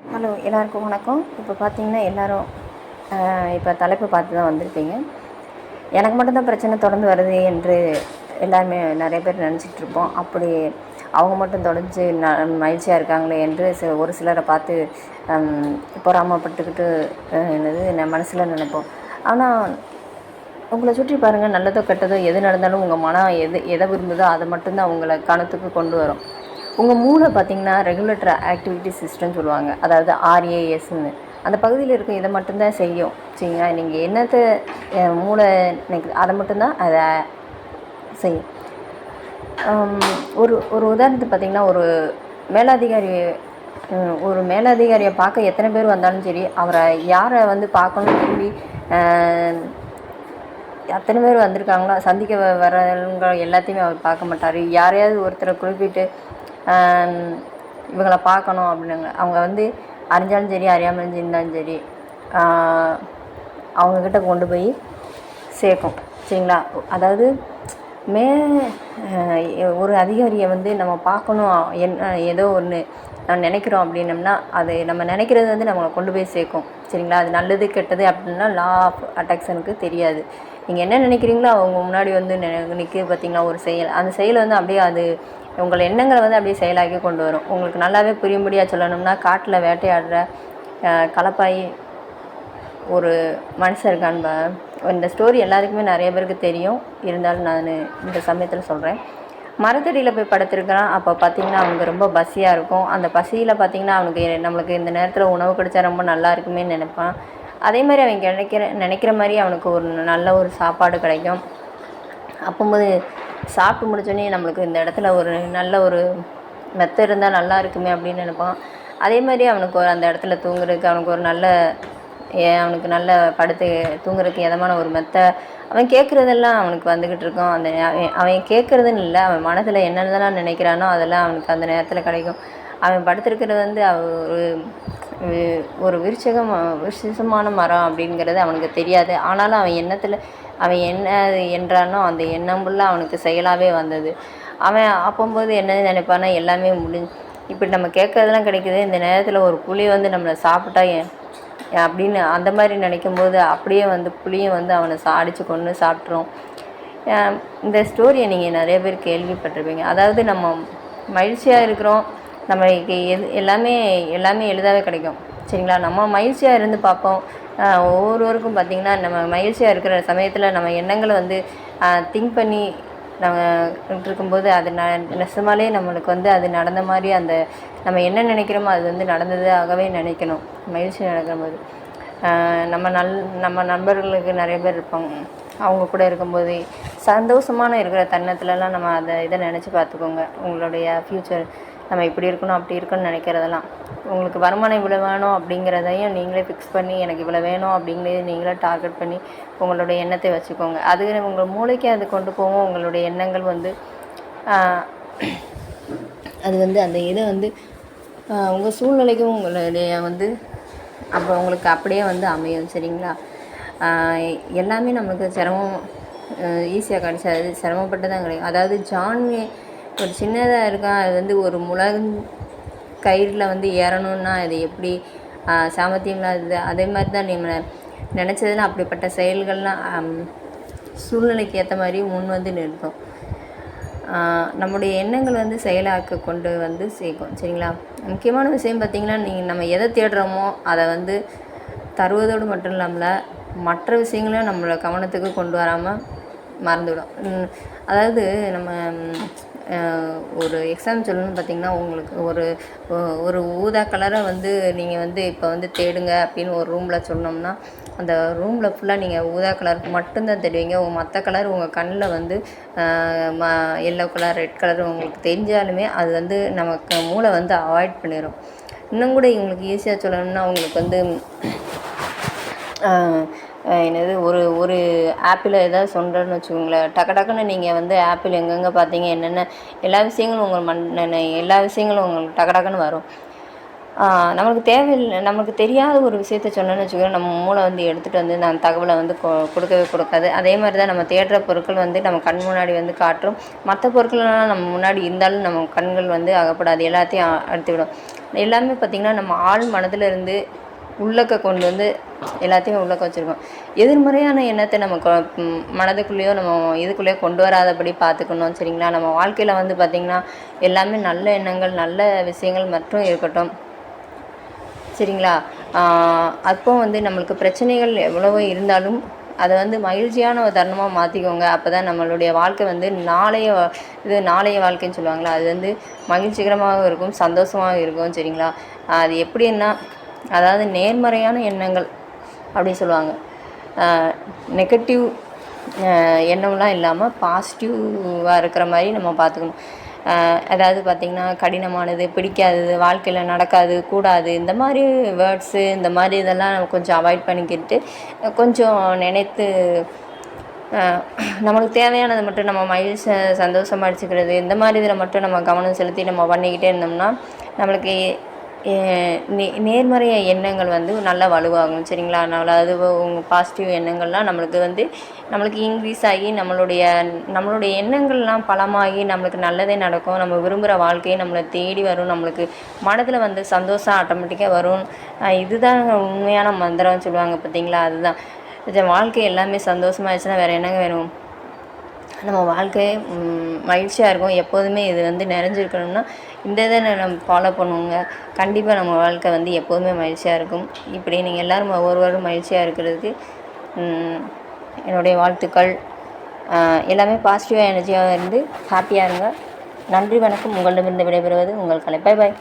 Hello எல்லாருக்கும் வணக்கம். இப்போ பார்த்தீங்கன்னா எல்லோரும் இப்போ தலைப்பு பார்த்து தான் வந்திருப்பீங்க. எனக்கு மட்டும்தான் பிரச்சனை தொடர்ந்து வருது என்று எல்லாருமே நிறைய பேர் நினச்சிட்டு இருப்போம். அப்படி அவங்க மட்டும் தொடர்ந்து ந மகிழ்ச்சியாக இருக்காங்களே என்று சில ஒரு சிலரை பார்த்து பொறாமப்பட்டுக்கிட்டு என்னது நான் மனசில் நினைப்போம். ஆனால் உங்களை சுற்றி பாருங்கள் நல்லதோ கெட்டதோ எது நடந்தாலும் உங்கள் மனம் எது எதை விரும்புதோ அதை மட்டும்தான் உங்களை கணத்துக்கு கொண்டு வரும். உங்கள் மூளை பார்த்தீங்கன்னா ரெகுலேட்டர் ஆக்டிவிட்டி சிஸ்டம் சொல்லுவாங்க. அதாவது ஆர்ஏஎஸ்ன்னு அந்த பகுதியில் இருக்க இதை மட்டும்தான் செய்யும். சரிங்களா? நீங்கள் என்னத்தை மூளை அதை மட்டும்தான் அதை செய்யும். ஒரு ஒரு உதாரணத்துக்கு பார்த்தீங்கன்னா ஒரு மேலதிகாரி ஒரு மேலதிகாரியை பார்க்க எத்தனை பேர் வந்தாலும் சரி அவரை யாரை வந்து பார்க்கணும்னு சொல்லி எத்தனை பேர் வந்திருக்காங்களோ சந்திக்க வரவங்க எல்லாத்தையுமே அவர் பார்க்க மாட்டார். யாரையாவது ஒருத்தரை குறிப்பிட்டு இவங்களை பார்க்கணும் அப்படின்னாங்க. அவங்க வந்து அறிஞ்சாலும் சரி அறியாமலும் இருந்தாலும் சரி அவங்கக்கிட்ட கொண்டு போய் சேர்க்கும். சரிங்களா? அதாவது மே ஒரு அதிகாரியை வந்து நம்ம பார்க்கணும் என்ன ஏதோ ஒன்று நம்ம நினைக்கிறோம் அப்படின்னம்னா அது நம்ம நினைக்கிறது வந்து நம்மளை கொண்டு போய் சேர்க்கும். சரிங்களா? அது நல்லது கெட்டது அப்படின்னா லா ஆஃப் அட்ராக்ஷனுக்கு தெரியாது. நீங்கள் என்ன நினைக்கிறீங்களோ அவங்க முன்னாடி வந்து நிற்க பார்த்தீங்களா ஒரு செயல். அந்த செயல் வந்து அப்படியே அது உங்கள் எண்ணங்களை வந்து அப்படியே செயலாக்கி கொண்டு வரும். உங்களுக்கு நல்லாவே புரியும்படியாக சொல்லணும்னா காட்டில் வேட்டையாடுற ஆஹ், கலப்பாய் ஒரு மனுஷன் இருக்கான் இந்த ஸ்டோரி எல்லாருக்குமே நிறைய பேருக்கு தெரியும். இருந்தாலும் நான் இந்த சமயத்தில் சொல்கிறேன் மரத்தடியில் போய் படுத்திருக்கிறான். அப்போ பார்த்தீங்கன்னா அவனுக்கு ரொம்ப பசியாக இருக்கும். அந்த பசியில் பார்த்தீங்கன்னா அவனுக்கு நம்மளுக்கு இந்த நேரத்தில் உணவு கிடைச்சா ரொம்ப நல்லா இருக்குமே நினைப்பான். அதே மாதிரி அவன் கிடைக்கிற நினைக்கிற மாதிரி அவனுக்கு ஒரு நல்ல ஒரு சாப்பாடு கிடைக்கும். அப்போம்போது சாப்பிட்டு முடிச்சோடனே நம்மளுக்கு இந்த இடத்துல ஒரு நல்ல ஒரு மெத்த இருந்தால் நல்லா இருக்குமே அப்படின்னு நினைப்பான். அதே மாதிரி அவனுக்கு ஒரு அந்த இடத்துல தூங்குறதுக்கு அவனுக்கு ஒரு நல்ல ஏ அவனுக்கு நல்ல படுத்து தூங்குறதுக்கு எதமான ஒரு மெத்த. அவன் கேட்குறதெல்லாம் அவனுக்கு வந்துக்கிட்டு இருக்கும். அந்த அவன் கேட்குறதுன்னு இல்லை. அவன் மனசில் என்னென்னலாம் நினைக்கிறானோ அதெல்லாம் அவனுக்கு அந்த நேரத்தில் கிடைக்கும். அவன் படுத்திருக்கிறது வந்து அவ ஒரு ஒரு விருச்சகம் விருட்சமான மரம் அப்படிங்கிறது அவனுக்கு தெரியாது. ஆனாலும் அவன் எண்ணத்தில் அவன் என்ன என்றானோ அந்த எண்ணம் ஃபுல்லாக அவனுக்கு செயலாகவே வந்தது. அவன் அப்போம்போது என்ன நினைப்பானா எல்லாமே முடிஞ்சு இப்படி நம்ம கேட்கறதுலாம் கிடைக்குது. இந்த நேரத்தில் ஒரு புளி வந்து நம்மளை சாப்பிட்டா அப்படின்னு அந்த மாதிரி நினைக்கும் போது அப்படியே வந்து புளியும் வந்து அவனை அடித்து கொண்டு சாப்பிட்ரும் இந்த ஸ்டோரியை நீங்கள் நிறைய பேர் கேள்விப்பட்டிருப்பீங்க. அதாவது நம்ம மகிழ்ச்சியாக இருக்கிறோம். நம்மளுக்கு எது எல்லாமே எல்லாமே எளிதாகவே கிடைக்கும். சரிங்களா? நம்ம மகிழ்ச்சியாக இருந்து பார்ப்போம். ஒவ்வொருவருக்கும் பார்த்திங்கன்னா நம்ம மகிழ்ச்சியாக இருக்கிற சமயத்தில் நம்ம எண்ணங்களை வந்து திங்க் பண்ணி நம்ம இருக்கும்போது அது ந நெசமாலே நம்மளுக்கு வந்து அது நடந்த மாதிரி அந்த நம்ம என்ன நினைக்கிறோமோ அது வந்து நடந்ததாகவே நினைக்கணும். மகிழ்ச்சி நடக்கும்போது நம்ம நல் நம்ம நண்பர்களுக்கு நிறைய பேர் இருப்பாங்க. அவங்க கூட இருக்கும்போது சந்தோஷமான இருக்கிற தருணத்துலலாம் நம்ம அதை இதை நினச்சி பார்த்துக்கோங்க. உங்களுடைய ஃப்யூச்சர் நம்ம இப்படி இருக்கணும் அப்படி இருக்கணும்னு நினைக்கிறதெல்லாம். உங்களுக்கு வருமானம் இவ்வளோ வேணும் அப்படிங்கிறதையும் நீங்களே ஃபிக்ஸ் பண்ணி எனக்கு இவ்வளோ வேணும் அப்படிங்கிறத நீங்களே டார்கெட் பண்ணி உங்களுடைய எண்ணத்தை வச்சுக்கோங்க. அது உங்கள் மூளைக்கு அது கொண்டு போகும். உங்களுடைய எண்ணங்கள் வந்து அது வந்து அந்த இதை வந்து உங்கள் சூழ்நிலைக்கும் உங்களுடைய வந்து அப்போ உங்களுக்கு அப்படியே வந்து அமையும் சரிங்களா? எல்லாமே நமக்கு சிரமம் ஈஸியாக கிடைச்சாது சிரமப்பட்டு தான் கிடைக்கும். அதாவது ஜான் ஒரு சின்னதாக இருக்கான் அது வந்து ஒரு முழங் கயிறில் வந்து ஏறணும்னா அது எப்படி ஆஹ் சாமர்த்தியம் இல்லாதது அதே மாதிரி தான் நம்ம நினச்சதுன்னா அப்படிப்பட்ட செயல்கள்லாம் சூழ்நிலைக்கு ஏற்ற மாதிரி முன் வந்து நிறுத்தும் நம்முடைய எண்ணங்கள் வந்து செயலாக்க கொண்டு வந்து சேர்க்கும் சரிங்களா? முக்கியமான விஷயம் பார்த்திங்கன்னா நீங்கள் நம்ம எதை தேடுறோமோ அதை வந்து தருவதோடு மட்டும் இல்லாமல் மற்ற விஷயங்களையும் நம்மளோட கவனத்துக்கு கொண்டு வராமல் மறந்துவிடும். அதாவது நம்ம ஒரு எக்ஸாம் சொல்லணும்னு பார்த்தீங்கன்னா உங்களுக்கு ஒரு ஒரு ஊதா கலரை வந்து நீங்கள் வந்து இப்போ வந்து தேடுங்க அப்படின்னு ஒரு ரூமில் சொன்னோம்னா அந்த ரூமில் ஃபுல்லாக நீங்கள் ஊதா கலருக்கு மட்டும்தான் தேடுவீங்க. உங்கள் மற்ற கலர் உங்கள் கண்ணில் வந்து ம எல்லோ கலர் ரெட் கலர் உங்களுக்கு தெரிஞ்சாலுமே அது வந்து நமக்கு மூளை வந்து அவாய்ட் பண்ணிடும் இன்னும் கூட இவங்களுக்கு ஈஸியாக சொல்லணும்னா உங்களுக்கு வந்து என்னது ஒரு ஒரு ஆப்பில் ஏதாவது சொல்கிறேன்னு வச்சுக்கோங்களேன். டக்கு டக்குன்னு நீங்கள் வந்து ஆப்பிள் எங்கெங்கே பார்த்தீங்க என்னென்ன எல்லா விஷயங்களும் உங்கள் மண் எல்லா விஷயங்களும் உங்களுக்கு டக்கு டக்குன்னு வரும். நம்மளுக்கு நமக்கு தேவையில்லை நமக்கு தெரியாத ஒரு விஷயத்த சொன்னோன்னு வச்சுக்கோங்க நம்ம மூளை வந்து எடுத்துகிட்டு வந்து நான் தகவலை வந்து கொ- கொடுக்கவே கொடுக்காது. அதே மாதிரி தான் நம்ம தேடுற பொருட்கள் வந்து நம்ம கண் முன்னாடி வந்து காட்டும் மற்ற பொருட்கள்லாம் நம்ம முன்னாடி இருந்தாலும் நம்ம கண்கள் வந்து அகப்படாது எல்லாத்தையும் அடுத்து விடும் எல்லாமே பார்த்திங்கன்னா நம்ம ஆள் மனதில் இருந்து உள்ளக்க கொண்டு வந்து எல்லாத்தையுமே உள்ளக்க வச்சுருக்கோம். எதிர்மறையான எண்ணத்தை நம்ம கொ மனதுக்குள்ளேயோ நம்ம இதுக்குள்ளேயோ கொண்டு வராதபடி பார்த்துக்கணும் சரிங்களா? நம்ம வாழ்க்கையில் வந்து பார்த்திங்கன்னா எல்லாமே நல்ல எண்ணங்கள் நல்ல விஷயங்கள் மட்டும் இருக்கட்டும். சரிங்களா? அப்போ வந்து நம்மளுக்கு பிரச்சனைகள் எவ்வளவோ இருந்தாலும் அதை வந்து மகிழ்ச்சியான ஒரு தருணமாக மாற்றிக்கோங்க அப்போ தான் நம்மளுடைய வாழ்க்கை வந்து நாளைய வா- இது நாளைய வாழ்க்கைன்னு சொல்லுவாங்களா? அது வந்து மகிழ்ச்சிகரமாகவும் இருக்கும் சந்தோஷமாகவும் இருக்கும் சரிங்களா? அது எப்படின்னா அதாவது நேர்மறையான எண்ணங்கள் அப்படின்னு சொல்லுவாங்க. நெகட்டிவ் எண்ணம்லாம் இல்லாமல் பாசிட்டிவாக இருக்கிற மாதிரி நம்ம பார்த்துக்கணும். அதாவது பார்த்திங்கன்னா கடினமானது பிடிக்காதது வாழ்க்கையில் நடக்காது கூடாது இந்த மாதிரி வேர்ட்ஸு இந்த மாதிரி இதெல்லாம் நம்ம கொஞ்சம் அவாய்ட் பண்ணிக்கிட்டு கொஞ்சம் நினைத்து நம்மளுக்கு தேவையானதை மட்டும் நம்ம மகிழ்ச்சி சந்தோஷமாக அடிச்சுக்கிறது இந்த மாதிரி இதில் மட்டும் நம்ம கவனம் செலுத்தி நம்ம பண்ணிக்கிட்டே இருந்தோம்னா நம்மளுக்கு நே- நேர்மறை எண்ணங்கள் வந்து நல்லா வலுவாகும் சரிங்களா? அதனால் அது பாசிட்டிவ் எண்ணங்கள்லாம் நம்மளுக்கு வந்து நம்மளுக்கு இன்க்ரீஸ் ஆகி நம்மளுடைய நம்மளுடைய எண்ணங்கள்லாம் பலமாகி நம்மளுக்கு நல்லதே நடக்கும். நம்ம விரும்புகிற வாழ்க்கையை நம்மளை தேடி வரும். நம்மளுக்கு மனதில் வந்து சந்தோஷம் ஆட்டோமேட்டிக்காக வரும். இதுதான் உண்மையான மந்திரம்னு சொல்லுவாங்க பார்த்தீங்களா அதுதான். வாழ்க்கை எல்லாமே சந்தோஷமாகிடுச்சுன்னா வேறு என்னங்க வேணும்? நம்ம வாழ்க்கையே மகிழ்ச்சியாக இருக்கும். எப்போதுமே இது வந்து நிறைஞ்சிருக்கணும்னா இந்த இதை நம்ம ஃபாலோ பண்ணுவோங்க. கண்டிப்பாக நம்ம வாழ்க்கை வந்து எப்போதுமே மகிழ்ச்சியாக இருக்கும். இப்படி நீங்கள் எல்லோரும் ஒவ்வொருவரும் மகிழ்ச்சியாக இருக்கிறதுக்கு என்னுடைய வாழ்த்துக்கள். எல்லாமே பாசிட்டிவாக எனர்ஜியாக இருந்து ஹாப்பியாக இருங்க. நன்றி வணக்கம். உங்களிடமிருந்து விடைபெறுவது உங்கள் கலை. Bye bye